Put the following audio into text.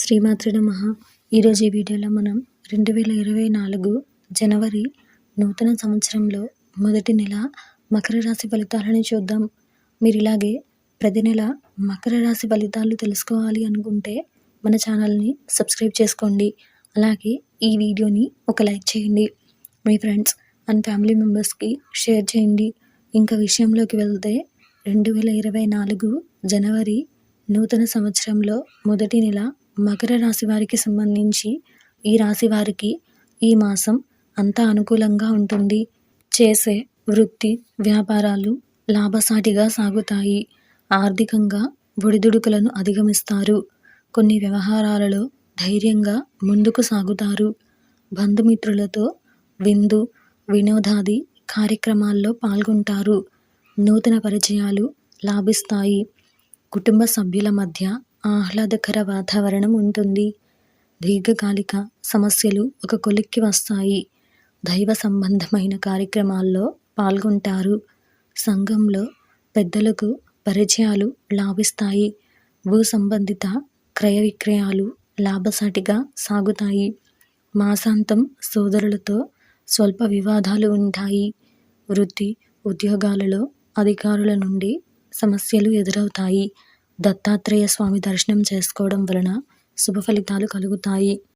శ్రీమాత్రి నమ. ఈరోజు ఈ వీడియోలో మనం రెండు వేల ఇరవై నాలుగు జనవరి నూతన సంవత్సరంలో మొదటి నెల మకర రాశి ఫలితాలను చూద్దాం. మీరు ఇలాగే ప్రతి నెల మకర రాశి ఫలితాలు తెలుసుకోవాలి అనుకుంటే మన ఛానల్ని సబ్స్క్రైబ్ చేసుకోండి. అలాగే ఈ వీడియోని ఒక లైక్ చేయండి. మీ ఫ్రెండ్స్ అండ్ ఫ్యామిలీ మెంబర్స్కి షేర్ చేయండి. ఇంకా విషయంలోకి వెళ్తే రెండు వేల ఇరవై నాలుగు జనవరి నూతన సంవత్సరంలో మొదటి నెల మకర రాశి వారికి సంబంధించి ఈ రాశి వారికి ఈ మాసం అంతా అనుకూలంగా ఉంటుంది. చేసే వృత్తి వ్యాపారాలు లాభసాటిగా సాగుతాయి. ఆర్థికంగా ఒడిదుడుకులను అధిగమిస్తారు. కొన్ని వ్యవహారాలలో ధైర్యంగా ముందుకు సాగుతారు. బంధుమిత్రులతో విందు వినోదాది కార్యక్రమాల్లో పాల్గొంటారు. నూతన పరిచయాలు లాభిస్తాయి. కుటుంబ సభ్యుల మధ్య ఆహ్లాదకర వాతావరణం ఉంటుంది. దీర్ఘకాలిక సమస్యలు ఒక కొలిక్కి వస్తాయి. దైవ సంబంధమైన కార్యక్రమాల్లో పాల్గొంటారు. సంఘంలో పెద్దలకు పరిచయాలు లాభిస్తాయి. భూ సంబంధిత క్రయ విక్రయాలు లాభసాటిగా సాగుతాయి. మాసాంతం సోదరులతో స్వల్ప వివాదాలు ఉంటాయి. వృత్తి ఉద్యోగాలలో అధికారుల నుండి సమస్యలు ఎదురవుతాయి. దత్తాత్రేయ స్వామి దర్శనం చేసుకోవడం వలన శుభ ఫలితాలు కలుగుతాయి.